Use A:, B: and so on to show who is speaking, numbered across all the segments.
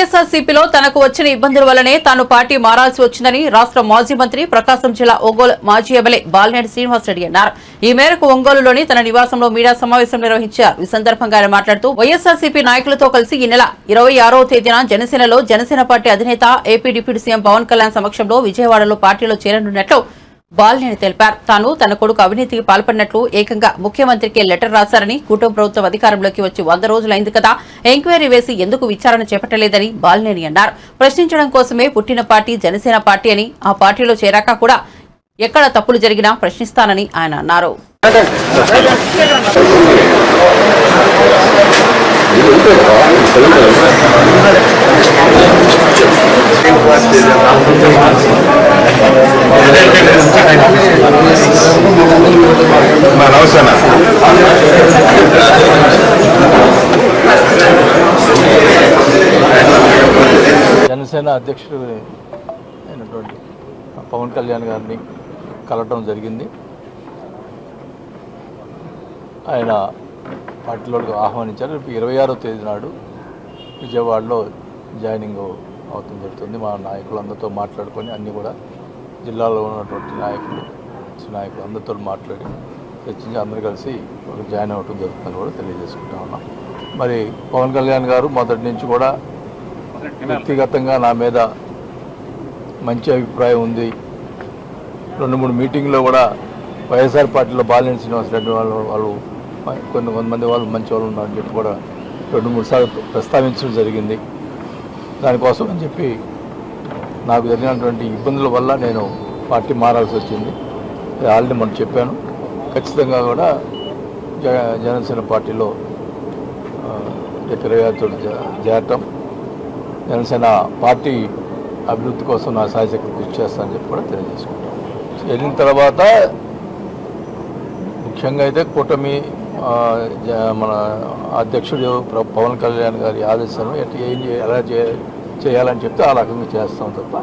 A: వైఎస్ఆర్సీపీలో తనకు వచ్చిన ఇబ్బందుల వల్లనే తాను పార్టీ మారాల్సి వచ్చిందని రాష్ట్ర మాజీ మంత్రి ప్రకాశం జిల్లా ఒంగోలు మాజీ ఎమ్మెల్యే బాలినేని శ్రీనివాసరెడ్డి అన్నారు. ఈ మేరకు ఒంగోలులోని తన నివాసంలో మీడియా సమావేశం నిర్వహించారు. ఈ సందర్భంగా ఆయన మాట్లాడుతూ వైఎస్ఆర్సీపీ నాయకులతో కలిసి ఈ నెల ఇరవై ఆరో తేదీన జనసేనలో జనసేన పార్టీ అధినేత AP deputy CM Pawan Kalyan సమక్షంలో విజయవాడలో పార్టీలో చేరనున్నట్లు బాలినేని తెలిపారు. తాను తన కొడుకు అవినీతికి పాల్పడినట్లు ఏకంగా ముఖ్యమంత్రికి లెటర్ రాశారని కూటమి ప్రభుత్వం అధికారంలోకి వచ్చి వంద రోజులైంది కదా. ఎంక్వైరీ వేసి ఎందుకు విచారణ చేపట్టలేదని బాలినేని అన్నారు. ప్రశ్నించడం కోసమే పుట్టిన పార్టీ జనసేన పార్టీ అని ఆ పార్టీలో చేరాక కూడా ఎక్కడ తప్పులు జరిగినా ప్రశ్నిస్తానని ఆయన అన్నారు.
B: మా
C: జనసేన అధ్యక్షుడు అయినటువంటి పవన్ కళ్యాణ్ గారిని కలవటం జరిగింది. ఆయన పార్టీలోకి ఆహ్వానించారు. రేపు ఇరవై ఆరో తేదీ నాడు విజయవాడలో జాయినింగ్ అవుతుంది జరుగుతుంది. మా నాయకులందరితో మాట్లాడుకొని అన్నీ కూడా జిల్లాలో ఉన్నటువంటి నాయకులు నాయకులు అందరితో మాట్లాడి చర్చించి అందరూ కలిసి ఒక జాయిన్ అవ్వటం జరుగుతుందని కూడా తెలియజేసుకుంటా ఉన్నాం. మరి పవన్ కళ్యాణ్ గారు మొదటి నుంచి కూడా వ్యక్తిగతంగా నా మీద మంచి అభిప్రాయం ఉంది. రెండు మూడు మీటింగ్లో కూడా వైఎస్ఆర్ పార్టీలో బాలినేని శ్రీనివాస్ రెడ్డి వాళ్ళు వాళ్ళు కొన్ని కొంతమంది వాళ్ళు మంచి వాళ్ళు ఉన్నారని చెప్పి కూడా రెండు మూడు సార్లు ప్రస్తావించడం జరిగింది. దానికోసం అని చెప్పి నాకు జరిగినటువంటి ఇబ్బందుల వల్ల నేను పార్టీ మారాల్సి వచ్చింది. ఆల్రెడీ మనం చెప్పాను. ఖచ్చితంగా కూడా జ జనసేన పార్టీలో ఆ, చేరటం. జనసేన పార్టీ అభివృద్ధి కోసం నా సాయశక్తి కృషి చేస్తానని చెప్పి కూడా తెలియజేసుకుంటాం వెళ్ళిన తర్వాత ముఖ్యంగా అయితే కూటమి జ- మన అధ్యక్షుడు పవన్ కళ్యాణ్ గారి ఆదేశాలు ఎట్లా ఏం ఎలా చేయాలి చేయాలని చెప్తే ఆ రకంగా చేస్తాం తప్ప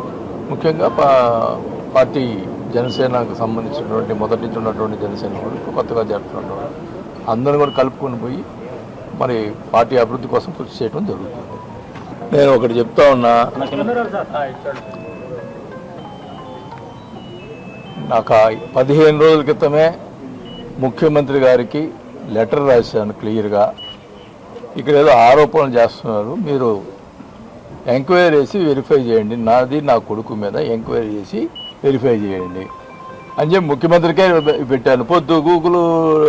C: ముఖ్యంగా పా- పార్టీ జనసేనకు సంబంధించినటువంటి మొదటి నుంచి ఉన్నటువంటి జనసేన వాళ్ళు కొత్తగా జరుపుతున్నటువంటి అందరూ కూడా కలుపుకొని పోయి మరి పార్టీ అభివృద్ధి కోసం కృషి చేయడం జరుగుతుంది. నేను ఒకటి చెప్తా ఉన్నా నాకు పదిహేను రోజుల క్రితమే ముఖ్యమంత్రి గారికి లెటర్ రాశాను క్లియర్గా. ఇక్కడ ఏదో ఆరోపణలు చేస్తున్నారు మీరు ఎంక్వైరీ చేసి వెరిఫై చేయండి. నాది నా కొడుకు మీద ఎంక్వైరీ చేసి వెరిఫై చేయండి. అని చెప్పి ముఖ్యమంత్రికే పెట్టాను. పొద్దు గూగుల్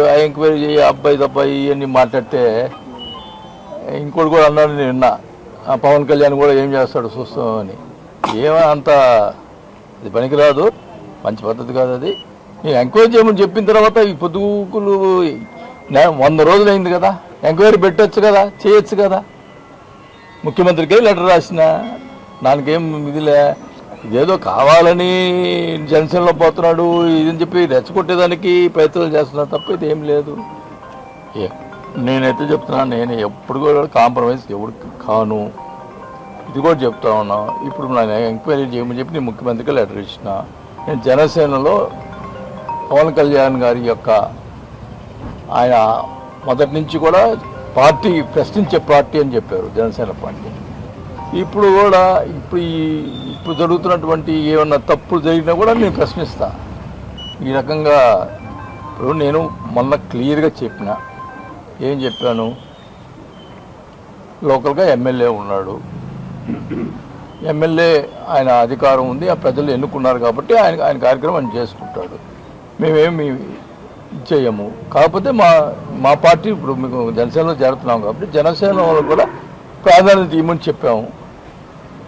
C: ఎంక్వైరీ చేయి అబ్బాయి తబ్బాయి ఇవన్నీ మాట్లాడితే ఇంకోటి కూడా అన్నాడు నిన్న ఆ పవన్ కళ్యాణ్ కూడా ఏం చేస్తాడు చూస్తామని ఏమో అంత ఇది పనికిరాదు. మంచి పద్ధతి కాదు అది. నేను ఎంక్వైరీ చేయమని చెప్పిన తర్వాత ఈ పొద్దుగుకులు వంద రోజులు అయింది కదా. ఎంక్వైరీ పెట్టొచ్చు కదా చేయొచ్చు కదా. ముఖ్యమంత్రికే లెటర్ రాసిన దానికేం ఇదిలే ఇదేదో కావాలని జనసేనలో పోతున్నాడు ఇదని చెప్పి రెచ్చగొట్టేదానికి ప్రయత్నాలు చేస్తున్నా తప్ప ఇది ఏం లేదు. నేనైతే చెప్తున్నాను నేను ఎప్పుడు కూడా కాంప్రమైజ్ ఎవడు కాను. ఇది కూడా చెప్తా ఉన్నా. ఇప్పుడు నేను ఎంక్వైరీ చేయమని చెప్పి నేను ముఖ్యమంత్రికి లెటర్ ఇచ్చిన. నేను జనసేనలో పవన్ కళ్యాణ్ గారి యొక్క ఆయన మొదటి నుంచి కూడా పార్టీ ప్రశ్నించే పార్టీ అని చెప్పారు జనసేన పార్టీ. ఇప్పుడు కూడా ఇప్పుడు ఈ ఇప్పుడు జరుగుతున్నటువంటి ఏమన్నా తప్పులు జరిగినా కూడా నేను ప్రశ్నిస్తా. ఈ రకంగా ఇప్పుడు నేను మొన్న క్లియర్గా చెప్పిన ఏం చెప్పాను? లోకల్గా ఎమ్మెల్యే ఉన్నాడు. ఎమ్మెల్యే ఆయన అధికారం ఉంది ఆ ప్రజలు ఎన్నుకున్నారు కాబట్టి ఆయన ఆయన కార్యక్రమం చేసుకుంటాడు. మేమేమి చేయము. కాకపోతే మా మా పార్టీ ఇప్పుడు మీకు జనసేనలో చేరుతున్నాం కాబట్టి జనసేన కూడా ప్రాధాన్యత ఇవ్వమని చెప్పాము.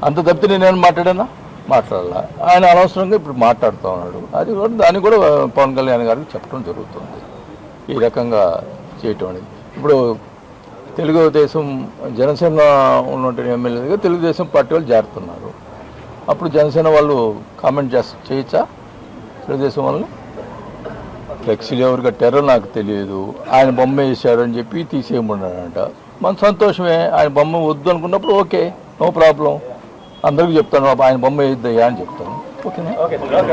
C: అంత తప్పితే నేనేం మాట్లాడానా? మాట్లాడాల. ఆయన అనవసరంగా ఇప్పుడు మాట్లాడుతూ ఉన్నాడు. అది కూడా దాన్ని కూడా పవన్ కళ్యాణ్ గారికి చెప్పడం జరుగుతుంది. ఈ రకంగా చేయటం అనేది. ఇప్పుడు తెలుగుదేశం జనసేన ఉన్నటువంటి ఎమ్మెల్యేగా తెలుగుదేశం పార్టీ వాళ్ళు చేరుతున్నారు. అప్పుడు జనసేన వాళ్ళు కామెంట్ చేస్త చేయొచ్చా? తెలుగుదేశం వాళ్ళని? ఫ్లెక్సీలు ఎవరు కట్టారో నాకు తెలియదు. ఆయన బొమ్మ వేసాడు అని చెప్పి తీసేయమన్నాడంట. మన సంతోషమే. ఆయన బొమ్మ వద్దు అనుకున్నప్పుడు ఓకే నో ప్రాబ్లం. అందరికీ చెప్తాను ఆయన బొమ్మ వేయద్దయ్యా అని చెప్తాను. ఓకేనా?